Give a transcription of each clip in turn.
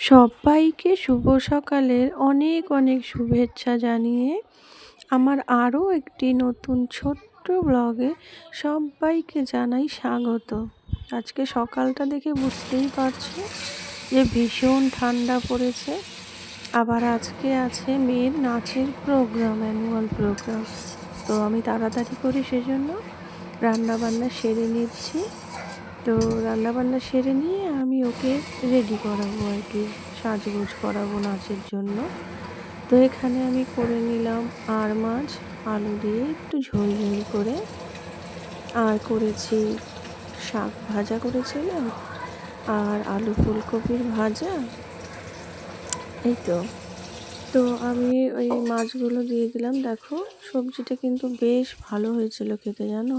সবাইকে শুভ সকালের অনেক অনেক শুভেচ্ছা জানিয়ে আমার আরও একটি নতুন ছোট্ট ব্লগে সবাইকে জানাই স্বাগত। আজকে সকালটা দেখে বুঝতেই পারছ যে ভীষণ ঠান্ডা পড়েছে। আবার আজকে আছে মেয়ের নাচের প্রোগ্রাম অ্যানুয়াল প্রোগ্রাম তো আমি তাড়াতাড়ি করি, সেজন্য রান্নাবান্না সেরে নিচ্ছি। তো রান্নাবান্না সেরে নিয়ে আমি ওকে রেডি করাবো আর কি, সাজগোজ করাবো নাচের জন্য। তো এখানে আমি করে নিলাম আর মাছ, আলু দিয়ে একটু ঝোল ঝোল করে। আর করেছি শাক ভাজা করেছিলাম আর আলু ফুলকপির ভাজা। এই তো। তো আমি ওই মাছগুলো দিয়ে দিলাম। দেখো, সবজিটা কিন্তু বেশ ভালো হয়েছিল খেতে, জানো?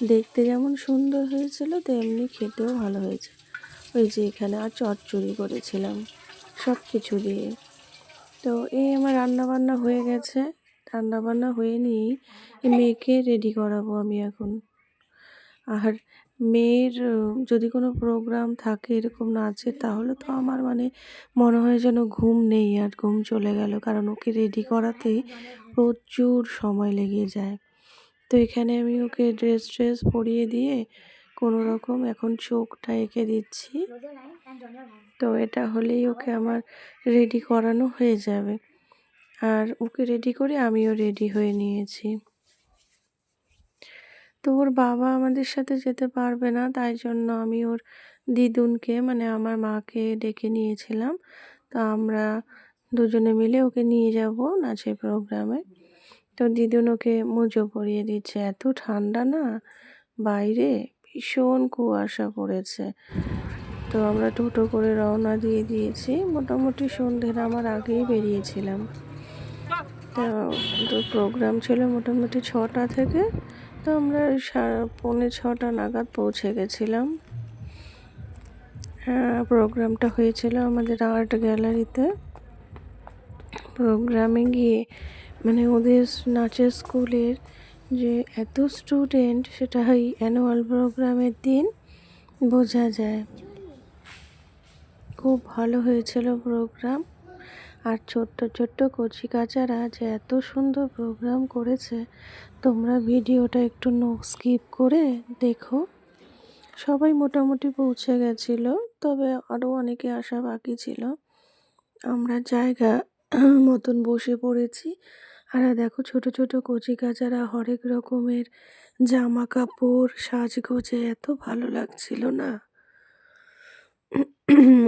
দেখতে যেমন সুন্দর হয়েছিল, তেমনি খেতেও ভালো হয়েছে। ওই যে এখানে আর চচ্চড়ি করেছিলাম, সব কিছু দিয়ে। তো এই আমার রান্নাবান্না হয়ে গেছে। রান্নাবান্না হয়ে নিয়েই মেয়েকে রেডি করাবো আমি এখন। আর মেয়ের, যদি কোনো প্রোগ্রাম থাকে, এরকম নাচের তাহলে তো আমার মানে মনে হয় যেন ঘুম নেই আর ঘুম চলে গেল। কারণ ওকে রেডি করাতেই প্রচুর সময় লেগে যায়। তো এখানে আমি ওকে ড্রেস ট্রেস পরিয়ে দিয়ে কোনো রকম এখন চোখটা এঁকে দিচ্ছি। তো এটা হলেই ওকে আমার রেডি করানো হয়ে যাবে। আর ওকে রেডি করে আমিও রেডি হয়ে নিয়েছি। তো ওর বাবা আমাদের সাথে যেতে পারবে না, তাই জন্য আমি ওর দিদুনকে মানে আমার মাকে ডেকে নিয়েছিলাম। তো আমরা দুজনে মিলে ওকে নিয়ে যাব নাচের প্রোগ্রামে তো দিদুন ওকে মুজো পরিয়ে দিচ্ছে। এত ঠান্ডা না? বাইরে ভীষণ কুয়াশা পড়েছে। তো আমরা টোটো করে রওনা দিয়ে দিয়েছি। মোটামুটি সন্ধ্যের, আমার আগেই বেরিয়েছিলাম। তো প্রোগ্রাম ছিল মোটামুটি ছটা থেকে। তো আমরা পৌনে ছটা নাগাদ পৌঁছে গেছিলাম। হ্যাঁ প্রোগ্রামটা হয়েছিল আমাদের আর্ট গ্যালারিতে প্রোগ্রামে গিয়ে মানে ওদের নাচের স্কুলের যে এত স্টুডেন্ট সেটা হয় অ্যানুয়াল প্রোগ্রামের দিন বোঝা যায়। খুব ভালো হয়েছিল প্রোগ্রাম আর ছোট্ট ছোট্ট কচি কাচারা যে এত সুন্দর প্রোগ্রাম করেছে, তোমরা ভিডিওটা একটু নো স্কিপ করে দেখো। সবাই মোটামুটি পৌঁছে গেছিল, তবে আরও অনেকে আসা বাকি ছিল। আমরা জায়গা মতন বসে পড়েছি। আর দেখো ছোট ছোট কচি কাচারা হরেক রকমের জামা কাপড় সাজগোজে এত ভালো লাগছিল না।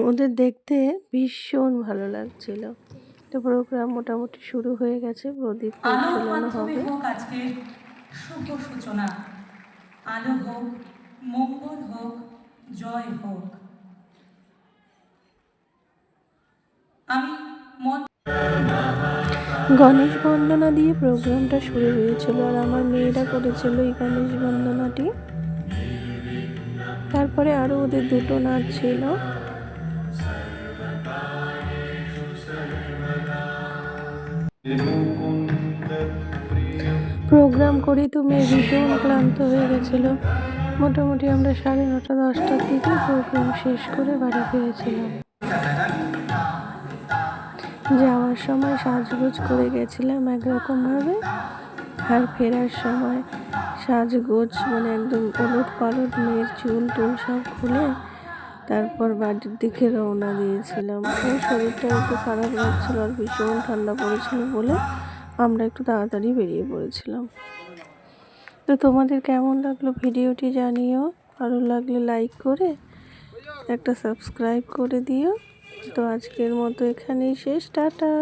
ওদের দেখতে ভীষণ ভালো লাগছিল। তো প্রোগ্রাম মোটামুটি শুরু হয়ে গেছে প্রদীপ প্রজ্বলন হবে। আজকের শুভ সূচনা। আলো হোক মঙ্গল হোক জয় হোক। আমি গণেশ বন্দনা দিয়ে প্রোগ্রামটা শুরু হয়েছিল আর আমার মেয়েরা করেছিল এই গণেশ বন্দনাটি। তারপরে আরও ওদের দুটো নাচ ছিল। প্রোগ্রাম করি তো মেয়ে ভীষণ ক্লান্ত হয়ে গেছিল। মোটামুটি আমরা সাড়ে নটা, দশটার দিকে প্রোগ্রাম শেষ করে বাড়ি ফিরেছিলাম। যাওয়ার সময় সাজগোজ করে গেছিলাম একরকমভাবে আর ফেরার সময় সাজগোজ মানে একদম ওলট পালট মেয়ের চুল টুল সব খুলে তারপর বাড়ির দিকে রওনা দিয়েছিলাম। শরীরটা একটু খারাপ লাগছিল আর ভীষণ ঠান্ডা পড়েছিল বলে আমরা একটু তাড়াতাড়ি বেরিয়ে পড়েছিলাম। তো তোমাদের কেমন লাগল ভিডিওটি জানিও। ভালো লাগলে লাইক করে একটা সাবস্ক্রাইব করে দিও। তো আজকের মতো এখানেই শেষ টাটা।